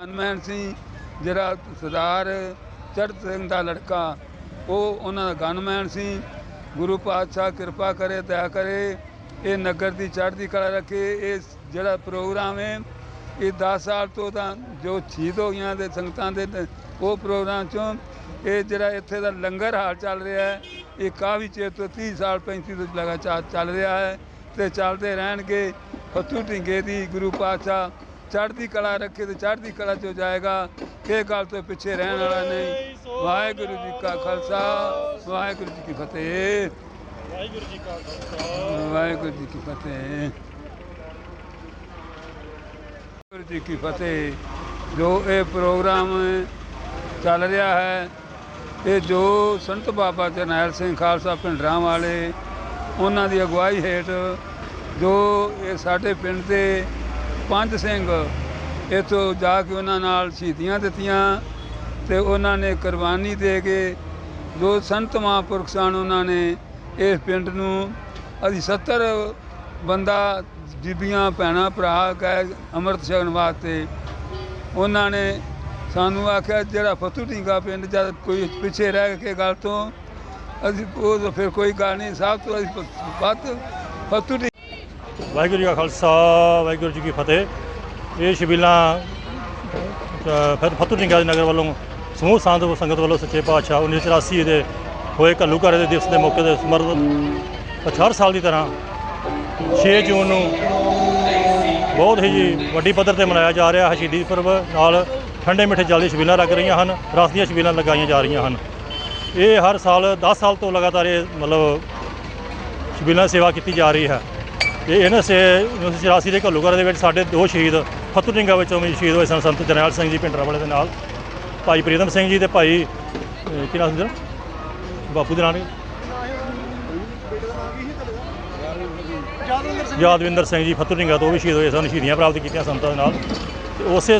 ਅਨਮੈਨ ਸਿੰਘ, ਜਿਹੜਾ ਸਰਦਾਰ ਚੜ੍ਹਤ ਸਿੰਘ ਦਾ ਲੜਕਾ, ਉਹ ਉਹਨਾਂ ਦਾ ਗਨਮੈਨ ਸੀ ਗੁਰੂ ਪਾਤਸ਼ਾਹ ਕਿਰਪਾ ਕਰੇ, ਦਇਆ ਕਰੇ, ਇਹ ਨਗਰ ਦੀ ਚੜ੍ਹਦੀ ਕਲਾ ਰੱਖੇ, ਇਹ ਜਿਹੜਾ ਪ੍ਰੋਗਰਾਮ ਹੈ, ਇਹ 10 ਸਾਲ ਤੋਂ ਤਾਂ ਜੋ ਸ਼ਹੀਦ ਹੋ ਗਈਆਂ ਦੇ ਸੰਗਤਾਂ ਦੇ, ਉਹ ਪ੍ਰੋਗਰਾਮ ਚੋਂ, ਇਹ ਜਿਹੜਾ ਇੱਥੇ ਦਾ ਲੰਗਰ ਹਾਲ ਚੱਲ ਰਿਹਾ ਹੈ, ਇਹ ਕਾਫੀ ਚਿਰ ਤੋਂ 30 ਸਾਲ 35 ਤੋਂ ਲਗਾਤਾਰ ਚੱਲ ਰਿਹਾ ਹੈ ਤੇ ਚੱਲਦੇ ਰਹਿਣਗੇ ਫਤੂ ਢਿੰਗੇ ਦੀ ਗੁਰੂ ਪਾਤਸ਼ਾਹ ਚੜ੍ਹਦੀ ਕਲਾ ਰੱਖੇ ਤੇ ਚੜ੍ਹਦੀ ਕਲਾ ਚ ਜਾਏਗਾ। ਇਹ ਗੱਲ ਤੋਂ ਪਿੱਛੇ ਰਹਿਣ ਵਾਲਾ ਨਹੀਂ। ਵਾਹਿਗੁਰੂ ਜੀ ਕਾ ਖਾਲਸਾ ਵਾਹਿਗੁਰੂ ਜੀ ਕੀ ਫਤਿਹ। ਵਾਹਿਗੁਰੂ ਜੀ ਕਾ ਖਾਲਸਾ। ਵਾਹਿਗੁਰੂ ਜੀ ਕੀ ਫਤਿਹ। ਵਾਹਿਗੁਰੂ ਜੀ ਕੀ ਫਤਿਹ। ਜੋ ਇਹ ਪ੍ਰੋਗਰਾਮ ਚੱਲ ਰਿਹਾ ਹੈ ਇਹ ਜੋ ਸੰਤ ਬਾਬਾ ਜਰਨੈਲ ਸਿੰਘ ਖਾਲਸਾ ਪਿੰਡਰਾਂ ਵਾਲੇ ਉਹਨਾਂ ਦੀ ਅਗਵਾਈ ਹੇਠ ਜੋ ਇਹ ਸਾਡੇ ਪਿੰਡ ਦੇ ਪੰਜ ਸਿੰਘ ਇੱਥੋਂ ਜਾ ਕੇ ਉਹਨਾਂ ਨਾਲ ਸ਼ਹੀਦੀਆਂ ਦਿੱਤੀਆਂ ਤੇ ਉਹਨਾਂ ਨੇ ਕੁਰਬਾਨੀ ਦੇ ਕੇ ਜੋ ਸੰਤ ਮਹਾਂਪੁਰਖ ਸਨ, ਉਹਨਾਂ ਨੇ ਇਸ ਪਿੰਡ ਨੂੰ ਅਸੀਂ 70 ਬੰਦਾ ਬੀਬੀਆਂ ਭੈਣਾਂ, ਭਰਾ ਗਏ ਅੰਮ੍ਰਿਤ ਛਕਣ ਵਾਸਤੇ ਉਹਨਾਂ ਨੇ ਸਾਨੂੰ ਆਖਿਆ, ਜਿਹੜਾ ਫਤੂ ਢੀਂਗਾ ਪਿੰਡ ਜਦ ਕੋਈ ਪਿੱਛੇ ਰਹਿ ਕੇ ਗੱਲ ਤੋਂ ਅਸੀਂ ਉਹ ਫਿਰ ਕੋਈ ਗੱਲ ਨਹੀਂ, ਸਭ ਤੋਂ ਅਸੀਂ ਪ- ਵੱਧ ਫਤੂ ਵਾਹਿਗੁਰੂ ਜੀ ਕਾ ਖਾਲਸਾ, ਵਾਹਿਗੁਰੂ ਜੀ ਕੀ ਫਤਿਹ। ਇਹ ਸ਼ਬੀਲਾਂ ਫਿਰ ਫਤੂ ਢਿੰਗਾ ਦੇ ਨਗਰ ਵੱਲੋਂ, ਸਮੂਹ ਸੰਤ ਸੰਗਤ ਵੱਲੋਂ ਸੱਚੇ ਪਾਤਸ਼ਾਹ 1984 ਦੇ ਹੋਏ ਘੱਲੂ ਘਾਰੇ ਦੇ ਦਿਵਸ ਦੇ ਮੌਕੇ ਤੇ ਸਮਰਪਿਤ ਹਰ ਸਾਲ ਦੀ ਤਰ੍ਹਾਂ 6 ਜੂਨ ਨੂੰ ਬਹੁਤ ਹੀ ਵੱਡੀ ਪੱਧਰ ਤੇ ਮਨਾਇਆ ਜਾ ਰਿਹਾ ਹੈ ਸ਼ਹੀਦੀ ਪਰਬ। ਨਾਲ ਠੰਡੇ ਮਿੱਠੇ ਜਲ ਦੀ ਛਬੀਲਾਂ ਲੱਗ ਰਹੀਆਂ ਹਨ, ਰਸ ਦੀਆਂ ਛਬੀਲਾਂ ਲਗਾਈਆਂ ਜਾ ਰਹੀਆਂ ਹਨ। ਇਹ ਹਰ ਸਾਲ 10 ਸਾਲ ਤੋਂ ਲਗਾਤਾਰ ਇਹ ਮਤਲਬ ਛਬੀਲਾਂ ਸੇਵਾ ਕੀਤੀ ਜਾ ਰਹੀ ਹੈ। ਇਹ ਇਹਨਾਂ ਸੇ 1984 ਦੇ ਘੱਲੂਘਰ ਦੇ ਵਿੱਚ ਸਾਡੇ ਦੋ ਸ਼ਹੀਦ ਫਤੂ ਢਿੰਗਾ ਵਿੱਚੋਂ ਵੀ ਸ਼ਹੀਦ ਹੋਏ ਸਨ, ਸੰਤ ਜਰਨੈਲ ਸਿੰਘ ਜੀ ਪਿੰਡਰਾ ਵਾਲੇ ਦੇ ਨਾਲ, ਭਾਈ ਪ੍ਰੀਤਮ ਸਿੰਘ ਜੀ ਤੇ ਭਾਈ ਕੀ ਨਾਮ ਸੀ ਉਹਦਾ? ਬਾਪੂ ਦੇ ਨਾਲ ਯਾਦਵਿੰਦਰ ਸਿੰਘ ਜੀ ਫਤੂ ਢਿੰਗਾ ਤੋਂ ਵੀ ਸ਼ਹੀਦ ਹੋਏ ਸਨ, ਸ਼ਹੀਦੀਆਂ ਪ੍ਰਾਪਤ ਕੀਤੀਆਂ ਸੰਤਾਂ ਦੇ ਨਾਲ ਤੇ ਉਸੇ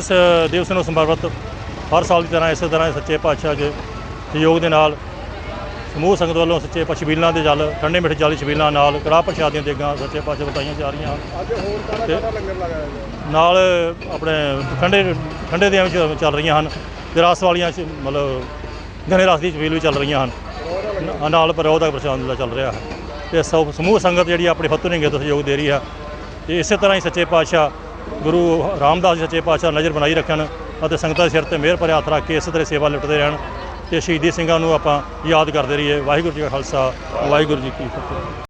ਦਿਵਸ ਨੂੰ ਸਮਰਪਿਤ ਹਰ ਸਾਲ ਦੀ ਤਰ੍ਹਾਂ ਇਸੇ ਤਰ੍ਹਾਂ ਸੱਚੇ ਪਾਤਸ਼ਾਹ ਦੇ ਸਹਿਯੋਗ ਦੇ ਨਾਲ ਸਮੂਹ ਸੰਗਤ ਵੱਲੋਂ ਸੱਚੇ ਪਾਤਸ਼ਾਹ ਛਬੀਲਾਂ ਦੇ ਜਲ ਠੰਡੇ ਮਿੱਠੇ ਜਲ ਦੀ ਛਬੀਲਾਂ ਨਾਲ ਕੜਾਹ ਪ੍ਰਸ਼ਾਦ ਦੀਆਂ ਦੇਗਾਂ ਸੱਚੇ ਪਾਤਸ਼ਾਹ ਬਤਾਈਆਂ ਜਾ ਰਹੀਆਂ। ਹਨ ਅੱਜ ਹੋਰ ਕਾਹਦਾ ਕਾਹਦਾ ਲੰਗਰ ਲਗਾਇਆ ਗਿਆ? ਨਾਲ ਆਪਣੇ ਠੰਡੇ ਠੰਡੇ ਦੀਆਂ ਵੀ ਚੱਲ ਰਹੀਆਂ ਹਨ। ਤੇ ਰਸ ਵਾਲੀਆਂ ਮਤਲਬ ਘਣੇ ਰਸ ਦੀ ਛਬੀਲ ਵੀ ਚੱਲ ਰਹੀਆਂ ਹਨ। ਨਾਲ ਪਰੋਹ ਦਾ ਪ੍ਰਸ਼ਾਦ ਦਾ ਚੱਲ ਰਿਹਾ ਹੈ। ਤੇ ਸਭ ਸਮੂਹ ਸੰਗਤ ਜਿਹੜੀ ਆਪਣੀ ਫਤੂ ਨਿੰਗੇ ਤੋਂ ਸਹਿਯੋਗ ਦੇ ਰਹੀ ਹੈ। ਤੇ ਇਸੇ ਤਰ੍ਹਾਂ ਹੀ ਸੱਚੇ ਪਾਤਸ਼ਾਹ ਗੁਰੂ ਰਾਮਦਾਸ ਜੀ ਸੱਚੇ ਪਾਤਸ਼ਾਹ ਨਜ਼ਰ ਬਣਾਈ ਰੱਖਣ ਅਤੇ ਸੰਗਤਾਂ ਦੇ ਸਿਰ ਤੇ ਮਿਹਰ ਭਰੇ ਹੱਥ ਰੱਖ ਕੇ ਇਸੇ ਤਰ੍ਹਾਂ ਸੇਵਾ ਲਿਪਟਦੇ ਰਹਿਣ। ਤੇ ਸ਼ਹੀਦੀ ਸਿੰਘਾਂ ਨੂੰ ਆਪਾਂ ਯਾਦ ਕਰਦੇ ਰਹੀਏ। ਵਾਹਿਗੁਰੂ ਜੀ ਕਾ ਖਾਲਸਾ, ਵਾਹਿਗੁਰੂ ਜੀ ਕੀ ਫਤਿਹ।